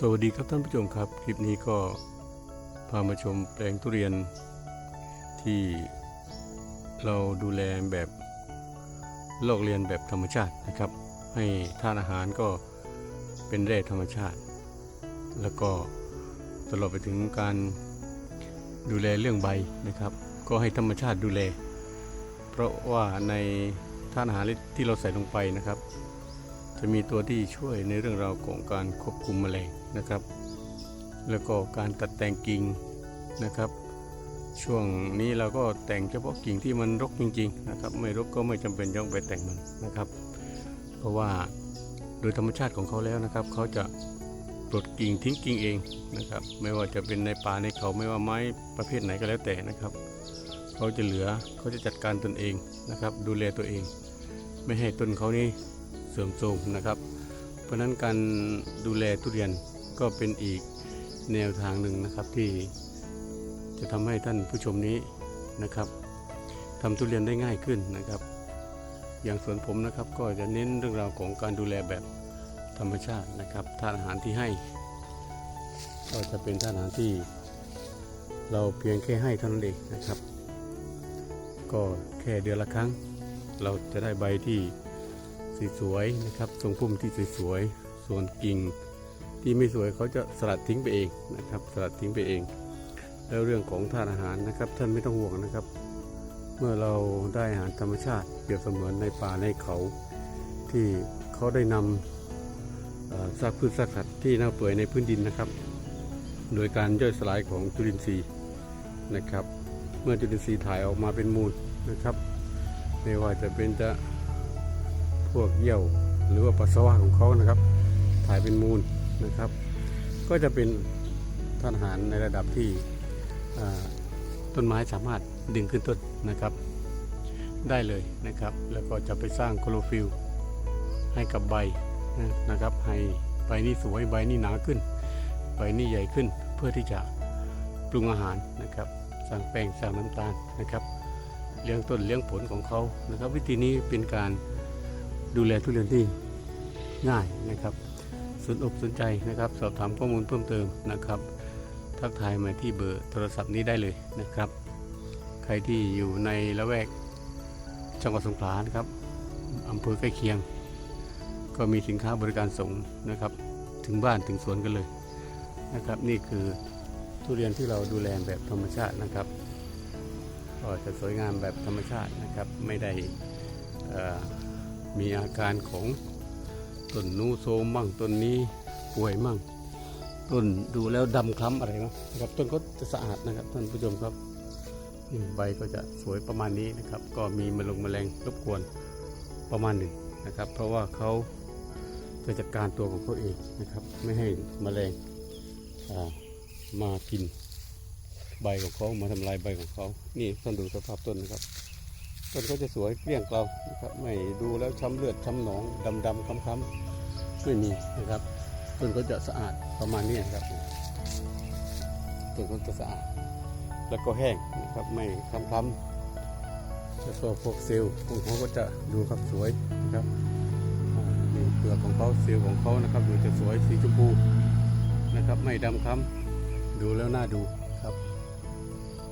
สวัสดีครับท่านผู้ชมครับ คลิปนี้ก็พามาชมแปลงทุเรียน ที่เราดูแลแบบลอกเรียนแบบธรรมชาตินะครับ ให้ทานอาหารก็เป็นแร่ธรรมชาติ แล้วก็ตลอดไปถึงการดูแลเรื่องใบนะครับ ก็ให้ธรรมชาติดูแล เพราะว่าในทานอาหารที่เราใส่ลงไปนะครับ จะมีตัวที่ช่วยในเรื่องราวของการควบคุมแมลง นะครับ แล้วก็การตัดแต่งกิ่งนะครับ ช่วงนี้เราก็แต่งเฉพาะกิ่งที่มันรกจริงๆนะครับ ไม่รกก็ไม่จำเป็นต้องไปแต่งมันนะครับ เพราะว่าโดยธรรมชาติของเขาแล้วนะครับเขาจะปลดกิ่งทิ้งกิ่งเองนะครับ ไม่ว่าจะเป็นในป่าในเขาไม่ว่าไม้ประเภทไหนก็แล้วแต่นะครับเขาจะเหลือเขาจะจัดการตนเองนะครับ ดูแลตัวเอง ไม่ให้ต้นเขานี่เสื่อมโทรมนะครับ เพราะฉะนั้นการดูแลทุเรียน ก็เป็นอีกแนวทางหนึ่งนะครับที่จะทำให้ท่านผู้ชมนี้นะครับทำทุเรียนได้ง่ายขึ้นนะครับ อย่างสวนผมนะครับก็จะเน้นเรื่องราวของการดูแลแบบธรรมชาตินะครับทานอาหารที่ให้ ก็จะเป็นทานอาหารที่ เราเพียงแค่ให้เท่านั้นเองนะครับ ก็แค่เดือนละครั้ง เราจะได้ใบที่สวยนะครับทรงพุ่มที่สวยๆส่วนกิ่ง ที่ไม่สวยเขาจะสลัดทิ้งไปเองนะครับ สลัดทิ้งไปเอง แล้วเรื่องของธาตุอาหารนะครับ ท่านไม่ต้องห่วงนะครับ เมื่อเราได้อาหารธรรมชาติเปรียบเสมือนในป่าในเขาที่เขาได้นำซากพืชซากสัตว์ที่เน่าเปื่อยในพื้นดินนะครับ โดยการย่อยสลายของจุลินทรีย์นะครับ เมื่อจุลินทรีย์ถ่ายออกมาเป็นมูลนะครับไม่ว่าจะเป็นจะพวกเยี่ยวหรือว่าปัสสาวะของเขานะครับ ถ่ายเป็นมูล นะครับ ก็จะเป็นธาตุอาหารในระดับที่ต้นไม้สามารถดึงขึ้นต้นนะครับ ได้เลยนะครับ แล้วก็จะไปสร้างโคลโรฟิลให้กับใบนะครับ ให้ใบนี้สวยใบนี้หนาขึ้น ใบนี้ใหญ่ขึ้นเพื่อที่จะปรุงอาหารนะครับ สร้างแป้งสร้างน้ำตาลนะครับ เลี้ยงต้นเลี้ยงผลของเขานะครับ วิธีนี้เป็นการดูแลทุเรียนที่ง่ายนะครับ สนอกสนใจนะครับ สอบถามข้อมูลเพิ่มเติมนะครับ ทักทายมาที่เบอร์โทรศัพท์นี้ได้เลยนะครับ ใครที่อยู่ในละแวกจังหวัดสงขลานะครับอำเภอใกล้เคียง ก็มีสินค้าบริการส่งนะครับ ถึงบ้านถึงสวนกันเลยนะครับ นี่คือทุเรียนที่เราดูแลแบบธรรมชาตินะครับก็จะสวยงามแบบธรรมชาตินะครับ ไม่ได้มีอาการของ ต้นนูโซมมั่งต้นนี้ป่วยมั่ง ต้นดูแล้วดำคล้ำอะไรเนาะนะครับต้นก็จะสะอาดนะครับท่านผู้ชมครับใบก็จะสวยประมาณนี้นะครับ ก็มีมลงแมลงรบกวนประมาณหนึ่งนะครับ เพราะว่าเขาจะจัดการตัวของเขาเองนะครับ ไม่ให้แมลงมากินใบของเขามาทำลายใบของเขา นี่ท่านดูสภาพต้นนะครับ ต้นก็จะสวยเกลี้ยงเกลานะครับไม่ดูแล้วช้ำเลือดช้ำหนองดำดำค้ำค้ำๆไม่มีนะครับต้นก็จะสะอาดประมาณนี้ครับต้นก็จะสะอาด แล้วก็แห้งนะครับไม่ค้ำค้ำๆแล้วก็พวกเซลล์ของเขาก็จะดูครับสวยนะครับนี่เปลือกของเขาเซลล์ของเขานะครับดูจะสวยสีชมพูนะครับไม่ดำค้ำดูแล้วน่าดู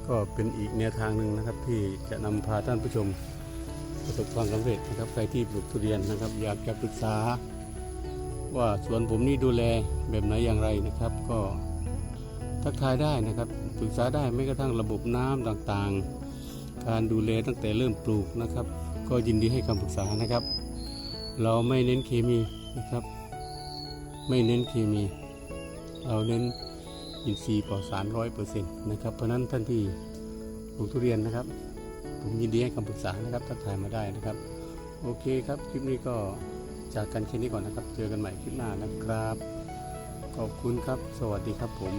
ก็เป็นอีกแนวทางหนึ่งนะครับ ที่จะนำพาท่านผู้ชมประสบความสำเร็จนะครับใครที่ปลูกทุเรียนนะครับ อยากจะปรึกษา ว่าสวนผมนี่ดูแลแบบไหนอย่างไรนะครับ ก็ทักทายได้นะครับปรึกษาได้ไม่กระทั่งระบบน้ำต่างๆ การดูแลตั้งแต่เริ่มปลูกนะครับ ก็ยินดีให้คำปรึกษานะครับ เราไม่เน้นเคมีนะครับ ไม่เน้นเคมี เราเน้น อินทรีย์ปลอดสารร้อยเปอร์เซ็นต์นะครับเพราะนั้นท่านที่ปลูกทุเรียนนะครับ ผมยินดีให้คำปรึกษานะครับทักทายมาได้นะครับ โอเคครับ คลิปนี้ก็จากกันแค่นี้ก่อนนะครับ เจอกันใหม่คลิปหน้านะครับ ขอบคุณครับ สวัสดีครับผม